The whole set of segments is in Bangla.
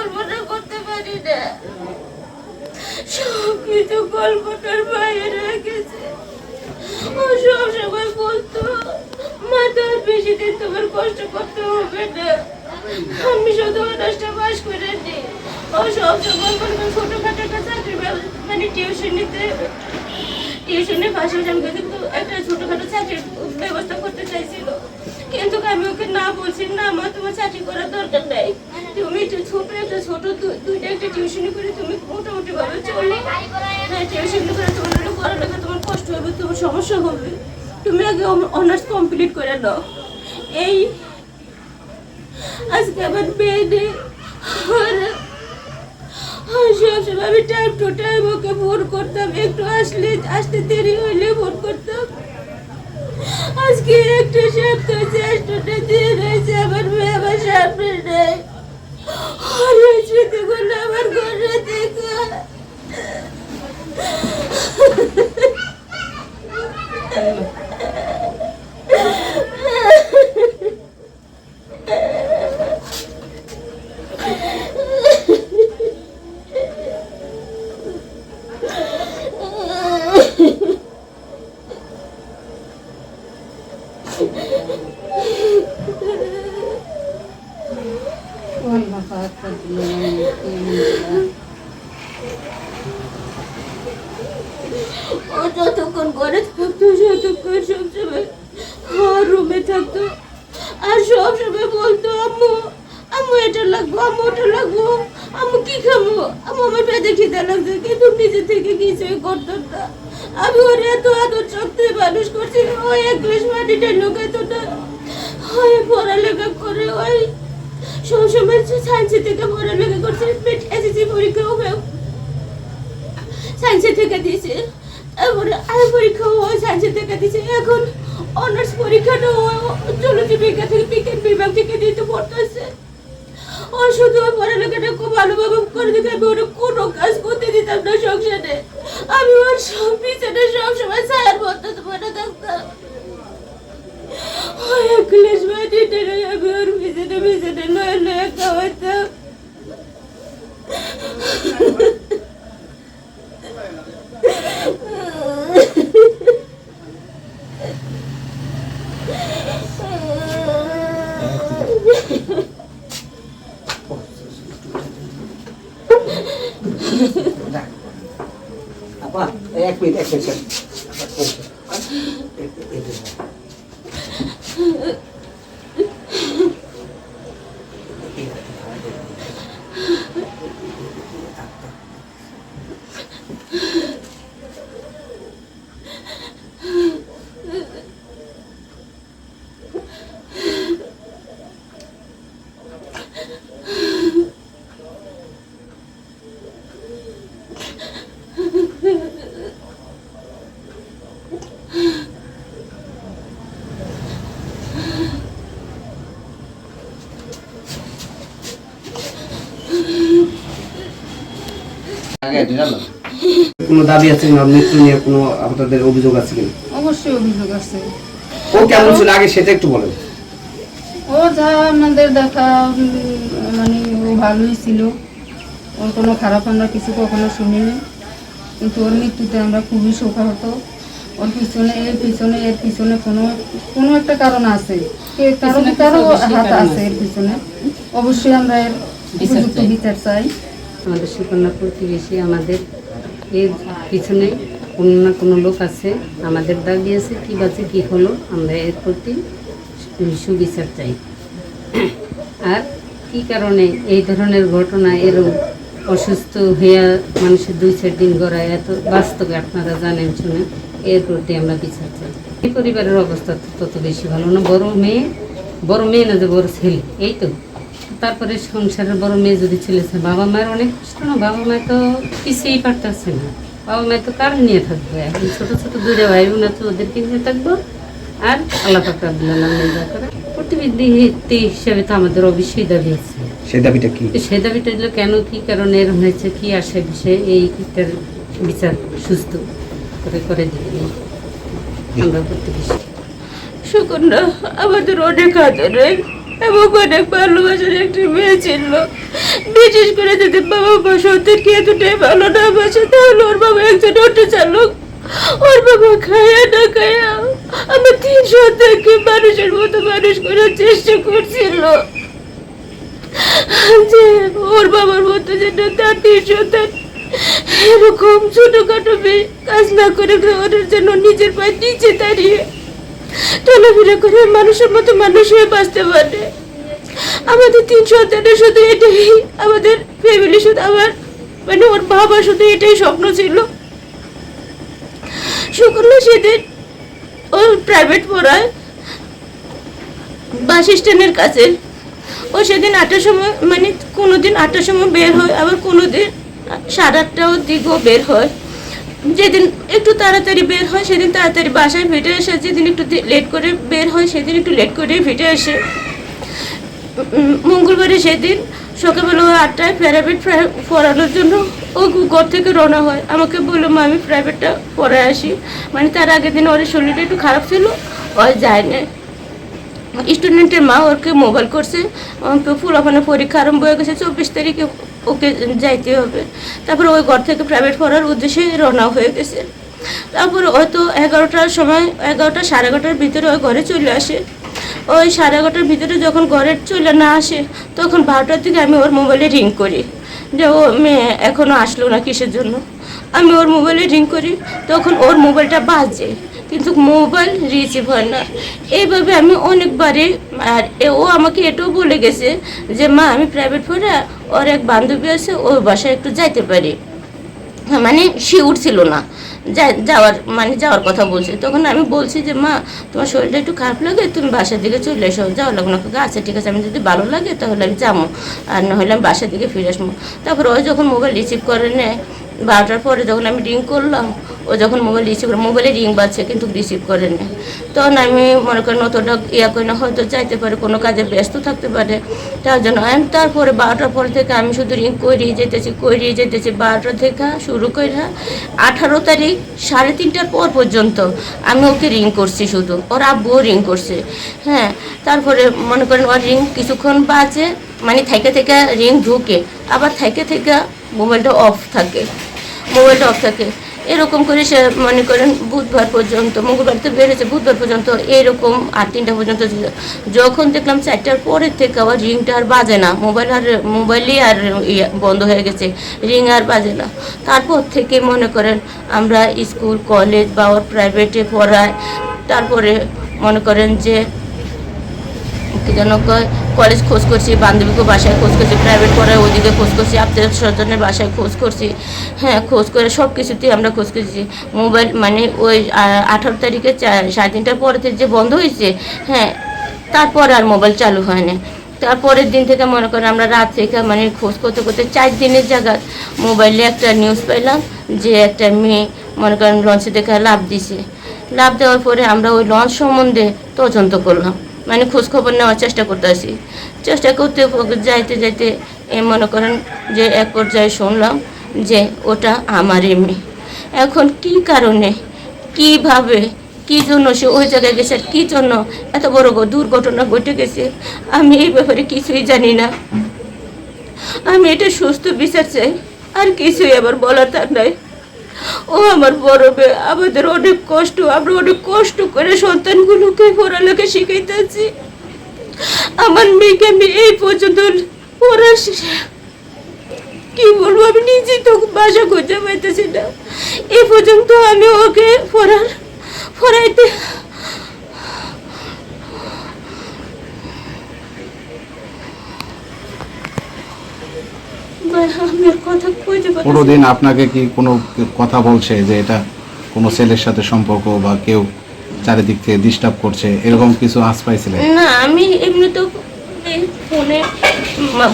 কল্পনা করতে পারি না। সব কিছু কল্পনার বাইরে গেছে। ও সব সময় বলতো, মা, তোর বেশি তোমার কষ্ট করতে হবে না। আমি শুধু অনার্সটা পাস করে নি। ও সব সময় বলতো ছোটখাটো একটা চাকরি মানে টিউশন নিতে টিউশনের পাশাপাশি আমি কিন্তু একটা ছোটখাটো চাকরির ব্যবস্থা করতে চাইছিল। কিন্তু আমি ওকে না বলছি, না, মা, তোমার চাকরি করার দরকার নাই। তুমি একটু ছোট, একটা ছোট দুইটা একটা টিউশনি করে তুমি মোটামুটি ভাবে চলো হ্যাঁ টিউশনি করে তোমার একটু পড়ালেখা, তোমার কষ্ট হবে, তোমার সমস্যা হবে। তুমি আগে অনার্স কমপ্লিট করে নাও। এই আজকে আমার মেয়ে নেই আর আর সবসময় আমি টাইম টু টাইম ওকে ফোন করতাম, একটু আসলে, আসতে দেরি হইলে ফোন করতাম। আজকে একটা সপ্তাহ, চেষ্টাটা দিয়ে রয়েছে, আমার মেয়ে আমার সামনে স্মৃতিগুলো আমার ঘরে দেখো থেকে পড়ালেখা করছে এসএসসি পরীক্ষাও সায়েন্সে থেকে দিয়েছে, তারপরে আর পরীক্ষা ও সায়েন্সে থেকে দিয়েছে। এখন অনার্স পরীক্ষাটা ও চলতি বিজ্ঞান থেকে বিজ্ঞান বিভাগ থেকে দিতে পড়তেছে। ও শুধু পড়ালেখাটা খুব ভালোভাবে করে দিতে আমি ওরা কোনো কাজ করতে দিতাম না সংসারে। আমি ওর সব পিছনে সব সময় ছায়ার মধ্যে পড়ে থাকতাম ওই এক গ্লাস Thank you. কোনো দাবি আছে কিনা? মৃত্যু নিয়ে কোনো আপনাদের অভিযোগ আছে কিনা? অবশ্যই অভিযোগ আছে। ও কেমন ছিল? আগে সেটা একটু বলেন। ও যা আমাদের দেখা মানে ও ভালোই ছিল। ওর কোনো খারাপ আমরা কিছু কখনো শুনিনি। কিন্তু ওর মৃত্যুতে আমরা খুবই শোকাহত। ওর পিছনে এর পিছনে এর পিছনে কোনো কোনো একটা কারণ আছে। কে কারও কারও হাত আছে এর পিছনে। অবশ্যই আমরা এর উপযুক্ত বিচার চাই। আমাদের সুকন্যা প্রতিবেশী আমাদের এর পিছনে কোনো না কোনো লোক আছে, আমাদের দাবি আছে, কী বাজে, কী হলো, আমরা এর প্রতি সুবিচার চাই। আর কি কারণে এই ধরনের ঘটনা এরকম অসুস্থ হইয়া মানুষের দুই চার দিন গড়ায়, এত বাস্তবে আপনারা জানেন শুনে এর প্রতি আমরা বিচার চাই। এই পরিবারের অবস্থা তত বেশি ভালো না, বড় মেয়ে বড় মেয়ে না যে বড় ছেলে, এই তো। তারপরে সংসারের বড় মেয়ে যদি ছেলেছে বাবা মায়ের অনেক কষ্ট না? বাবা মায় তো পিছিয়েই পারতেছে না। বাবা মায় তো কার নিয়ে থাকবে? এখন ছোট ছোট দুইটা ভাই বোন আছে ওদেরকে নিয়ে থাকব। আর আল্লাহ পাক করে। প্রতিনিধি হিসাবে তো আমাদের অবশ্যই দাবি আছে। সেই দাবিটা কি? তো সে দাবিটা হলো কেন কি কারণে এরকম হয়েছে কি আসে বিষয়ে এইটার বিচার সুস্থ করে করে দিবে। আমরা প্রতিবেশী সুকন্যা আমাদের অনেক আদরের এবং অনেক ভালোবাসার একটি মেয়ে ছিল। বিশেষ করে যদি বাবা মা সত্যি এতটাই ভালো না বাসে, তাহলে ওর বাবা একজন অটো চালক। ওর বাবা খায়া না খায়া আমার তিন সন্তানকে মানুষের মতো মানুষ করার চেষ্টা করছিল। যে ওর বাবার মতো যেন তার তিন সন্তান এরকম ছোটখাটো মেয়ে কাজ না করে ওদের জন্য নিজের পায়ে নিচে দাঁড়িয়ে চলাফেরা করে মানুষের মতো মানুষ হয়ে বাঁচতে পারে। আমাদের তিন সন্তানের শুধু এটাই, আমাদের ফ্যামিলি শুধু আমার মানে ওর বাবা শুধু এটাই স্বপ্ন ছিল। শুক্র সেদিন ও প্রাইভেট পড়ায়, বাস স্ট্যান্ডের কাছে। ও সেদিন আটটার সময় মানে কোনো দিন আটটার সময় বের হয়, আবার কোনো দিন সাড়ে আটটাও দিকেও বের হয়। যেদিন একটু তাড়াতাড়ি বের হয়, সেদিন তাড়াতাড়ি বাসায় ফিরে আসে, যেদিন একটু লেট করে বের হয়, সেদিন একটু লেট করে ফিরে আসে। মঙ্গলবারে সেদিন সকালবেলা আটটায় প্রাইভেট পড়ানোর জন্য ও ঘর থেকে রওনা হয়। আমাকে বলল, মা, আমি প্রাইভেটটা পড়ে আসি। মানে তার আগের দিন ওর শরীরটা একটু খারাপ ছিল ও যায় না স্টুডেন্টের মা ওকে মোবাইল করছে ফুলাফানের পরীক্ষা আরম্ভ হয়ে গেছে, চব্বিশ তারিখে ওকে যাইতে হবে। তারপরে ওই ঘর থেকে প্রাইভেট পড়ার উদ্দেশ্যে রওনা হয়ে গেছে। তারপরে হয়তো এগারোটার সময়, এগারোটা সাড়ে এগারোটার ভিতরে ওই ঘরে চলে আসে। ওই সাড়ে এগারোটার ভিতরে যখন ঘরে চলে না আসে, তখন বারোটার দিকে আমি ওর মোবাইলে রিং করি। যে ও মেয়ে এখনও আসলো না কিসের জন্য? আমি ওর মোবাইলে রিং করি, তখন ওর মোবাইলটা বাজে। কিন্তু মোবাইল রিসিভ হয় না। এইভাবে আমি অনেকবারই, আর ও আমাকে এটাও বলে গেছে যে, মা, আমি প্রাইভেট পড়ে, ওর এক বান্ধবী আছে, ওর বাসায় একটু যাইতে পারি। মানে শিউর ছিল না। যাওয়ার মানে যাওয়ার কথা বলছে। তখন আমি বলছি যে, মা, তোমার শরীরটা একটু খারাপ লাগে, তুমি বাসার দিকে চলে এসো যাওয়া লাগবে না আচ্ছা ঠিক আছে, আমি যদি ভালো লাগে, তাহলে আমি যাব, আর নাহলে আমি বাসার দিকে ফিরে আসব। তারপর ও যখন মোবাইল রিসিভ করে নেয় বারোটার পরে যখন আমি রিং করলাম, ও যখন মোবাইল রিসিভ করে মোবাইলে রিং বাজছে, কিন্তু রিসিভ করে নেয় তখন আমি মনে করেন অতটা ইয়া করি না, হয়তো চাইতে পারে কোনো কাজে ব্যস্ত থাকতে পারে। তার জন্য আমি তারপরে বারোটার পর থেকে আমি শুধু রিং করিয়ে যেতেছি করিয়ে যেতেছি। বারোটা থেকে শুরু করে আঠারো তারিখ সাড়ে তিনটার পর পর্যন্ত আমি ওকে রিং করছি শুধু। ওর আব্বুও রিং করছে। হ্যাঁ তারপরে মনে করেন ওর রিং কিছুক্ষণ বাজে মানে থেকে থেকে রিং ঢুকে। আবার থেকে থেকে মোবাইলটা অফ থাকে। মোবাইলটা অফ থাকে। এরকম করে সে মনে করেন বুধবার পর্যন্ত, মঙ্গলবার তো বেড়েছে, বুধবার পর্যন্ত এরকম আর তিনটা পর্যন্ত ছিল যখন দেখলাম চারটার পরের থেকে আবার রিংটা আর বাজে না। মোবাইল আর, মোবাইলই আর ইয়ে বন্ধ হয়ে গেছে, রিং আর বাজে না। তারপর থেকে মনে করেন আমরা স্কুল, কলেজ বা ওর প্রাইভেটে পড়ায়, তারপরে মনে করেন যে কি যেন কয় কলেজ খোঁজ করছি, বান্ধবীকে বাসায় খোঁজ করছি প্রাইভেট পড়ায় ওদিকে খোঁজ করছি আত্মীয় স্বজনের বাসায় খোঁজ করছি। হ্যাঁ খোঁজ করে সব কিছুতেই আমরা খোঁজ করছি। মোবাইল মানে ওই আঠারো তারিখে সাড়ে তিনটার পরে থেকে যে বন্ধ হয়েছে হ্যাঁ তারপর আর মোবাইল চালু হয়নি তারপরের দিন থেকে মনে করেন আমরা রাত থেকে মানে খোঁজ করতে করতে চার দিনের জায়গা মোবাইলে একটা নিউজ পেলাম যে একটা মেয়ে মনে করেন লঞ্চে দেখে লাভ দিছে লাভ দেওয়ার পরে আমরা ওই লঞ্চ সম্বন্ধে তদন্ত করলাম। মানে খোঁজ খবর নেওয়ার চেষ্টা করতে আসি। চেষ্টা করতে যাইতে যাইতে এ মনে করেন যে এক পর্যায়ে শুনলাম যে ওটা আমারই মেয়ে এখন কি কারণে, কীভাবে, কি জন্য সে ওই জায়গায় গেছে আর কি জন্য এত বড় দুর্ঘটনা ঘটে গেছে? আমি এই ব্যাপারে কিছুই জানি না। আমি এটা সুস্থ বিচার চাই, আর কিছুই আবার বলার তার নাই। ও আমার মেয়ে, আমাদের অনেক কষ্ট, আমরা অনেক কষ্ট করে সন্তানগুলোকে পড়ালেখা শিখাইতেছি। আমার মেয়েকে আমি এই পর্যন্ত পড়া কি বলব, আমি নিজেই তো বাসা খুঁজে পাইতেছি না। এই পর্যন্ত আমি ওকে পড়ার পড়াইতে ভাই, আমি আর কথা কইতে পারছি না। পুরোদিন আপনাকে কি কোনো কথা বলছে যে এটা কোনো ছেলের সাথে সম্পর্ক বা কেউ চারিদিক থেকে ডিস্টার্ব করছে? এরকম কিছু আঁচ পাইছিলেন? না, আমি এমনি তো ফোনে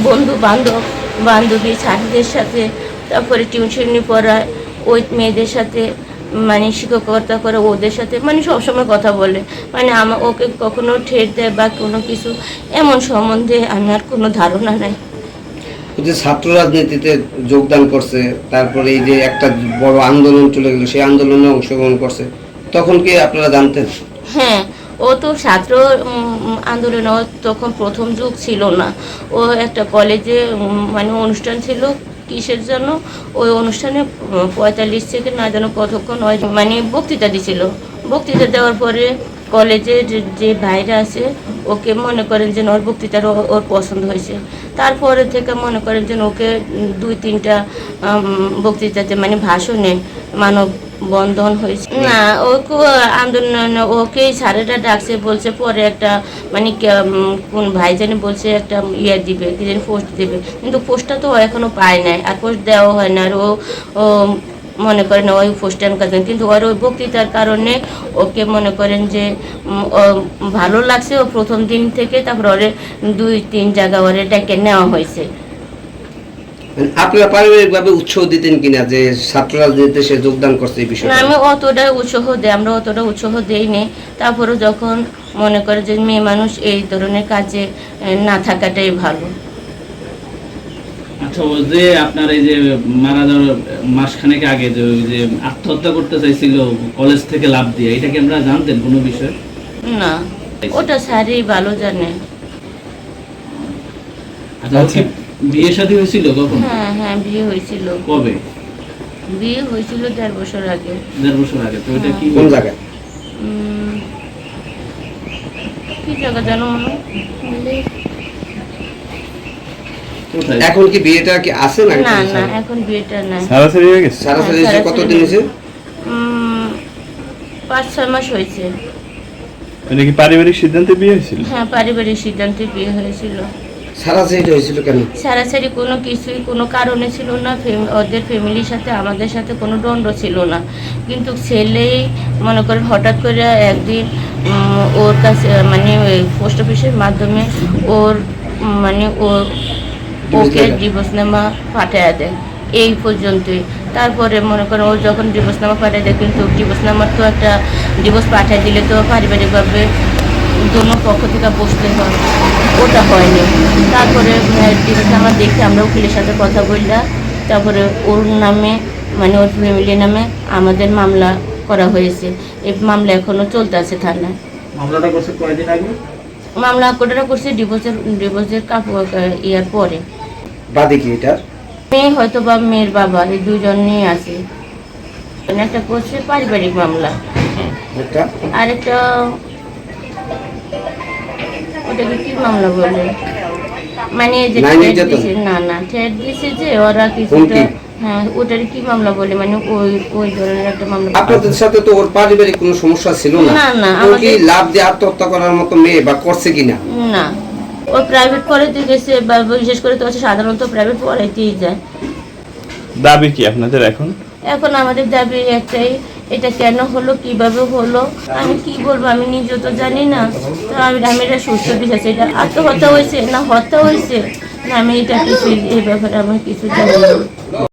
বন্ধু বান্ধব, বান্ধবী, ছাত্রীদের সাথে, তারপরে টিউশনি পড়ায়, ওই মেয়েদের সাথে মানে শিক্ষকতা করে ওদের সাথে মানে সবসময় কথা বলে। মানে আমার ওকে কখনো ঠেট দেয় বা কোনো কিছু, এমন সম্বন্ধে আমার কোনো ধারণা নাই। যে ছাত্র রাজনীতিতে যোগদান করছে, তারপরে এই যে একটা বড় আন্দোলন চলে গেল, সেই আন্দোলনে অংশগ্রহণ করছে, তখন কি আপনারা জানতেন? হ্যাঁ ও তো ছাত্র আন্দোলনে তখন প্রথম যুগ ছিল না। ও একটা কলেজে মানে অনুষ্ঠান ছিল কিসের জন্য? ওই অনুষ্ঠানে পঁয়তাল্লিশ থেকে না যেন কতক্ষণ মানে বক্তৃতা দিছিল। বক্তৃতা দেওয়ার পরে কলেজে যে- ভাইরা আছে ওকে মনে করেন যে ওর বক্তৃতার ওর পছন্দ হয়েছে। তারপরে থেকে মনে করেন যে ওকে দুই তিনটা বক্তৃতাতে মানে ভাষণে মানব বন্ধন হয়েছে না ওকে আন্দোলন ওকে স্যারেরা ডাকছে বলছে পরে একটা মানে কোন ভাই জানি বলছে একটা ইয়ে দিবে কি জানি পোস্ট দিবে। কিন্তু পোস্টটা তো এখনও পায় নাই আর পোস্ট দেওয়া হয় না। আর ও মনে করেন ওই পোস্টার কাছে কিন্তু ওর ওই বক্তৃতার কারণে ওকে মনে করেন যে ভালো লাগছে। ও প্রথম দিন থেকে তারপর ওরে দুই তিন জায়গা ওরে ডেকে নেওয়া হয়েছে। আপনারা পারিবারিকভাবে উৎসাহ দিতেন কিনা যে সে যোগদান করছে এই বিষয়ে আমি অতটা উৎসাহ দেই আমরা অতটা উৎসাহ দেইনি। তারপরে যখন মনে করে যে মেয়ে মানুষ এই ধরনের কাজে না থাকাটাই ভালো। আচ্ছা ও যে আপনার এই যে মারা যাওয়ার মাসখানেক আগে যে ওই যে আত্মহত্যা করতে চাইছিল কলেজ থেকে লাভ দিয়ে এটা কি আমরা জানতেন কোনো বিষয়? না ওটা স্যারই ভালো জানে। আচ্ছা বিয়ে শাদী হয়েছিল কখন? হ্যাঁ হ্যাঁ বিয়ে হয়েছিল। কবে? বিয়ে হয়েছিল দেড় বছর আগে। দেড় বছর আগে তো এটা কি? কোন জায়গায়? কি জায়গা জানো মনে হয়? এখন কি বিয়েটা কি আছে না না না এখন বিয়েটা নাই। সারাসারি হয়ে গেছে? সারাসারি হ্যাঁ, এসে কতদিন হয়েছে? পাঁচ ছয় মাস হয়েছে। এটা কি পারিবারিক সিদ্ধান্তে বিয়ে হয়েছিল? হ্যাঁ পারিবারিক সিদ্ধান্তে বিয়ে হয়েছিল। সারাসারি হয়েছিল কেন? সারাসারি কোনো কিছুই কোনো কারণে ছিল না। ওদের ফ্যামিলির সাথে আমাদের সাথে কোনো দ্বন্দ্ব ছিল না। কিন্তু ছেলেই মনে করেন হঠাৎ করে একদিন উম, ওর কাছে মানে পোস্ট অফিসের মাধ্যমে ওর মানে ওর ওকে ডিভোর্সনামা পাঠিয়ে দেয়। এই পর্যন্তই। তারপরে মনে করেন ও যখন ডিভোর্সনামা পাঠিয়ে দেয় কিন্তু ডিভোর্সনামার তো একটা ডিভোর্স পাঠিয়ে দিলে তো পারিবারিকভাবে দোনো পক্ষ থেকে বসতে হয়। ওটা হয়নি। তারপরে ডিভোর্সনামা দেখে আমরা উকিলের সাথে কথা বললাম। তারপরে ওর নামে মানে ওর ফ্যামিলির নামে আমাদের মামলা করা হয়েছে। এই মামলা এখনও চলতে আছে থানায়। মামলাটা করছে কয়দিন আগে? মামলা কোটাটা করছে ডিভোর্সের ডিভোর্সের ইয়ার পরে। বাদে কি এটা? মেয়ে হয়তো বা মেয়ের বাবা এই দুজন নিয়ে আছে। একটা করছে পারিবারিক মামলা। একটা? আর একটা ওটাকে কি মামলা বলে? মানে যে না না ঠেট দিছে যে ওরা কিছুটা? হ্যাঁ ওটার কি মামলা বলে? মানে ওই ওই ধরনের একটা মামলা আপনাদের সাথে তো ওর পারিবারিক কোনো সমস্যা ছিল না? না, না, কি লাভ দিয়ে আত্মহত্যা করার মতো মেয়ে বা করছে কিনা? না। ও প্রাইভেট পড়াইতে গেছে বা বিশেষ করে তো হচ্ছে সাধারণত প্রাইভেট পড়াইতেই যায়। দাবি কি আপনাদের এখন? এখন আমাদের দাবি একটাই এটা কেন হলো কীভাবে হলো আমি কি বলব আমি নিজেও তো জানি না। তো আমি আমি এটা সুস্থ বিচার এটা আত্মহত্যা হয়েছে না হত্যা হয়েছে? না আমি এটা কিছু এই ব্যাপারে আমার কিছু জানি না।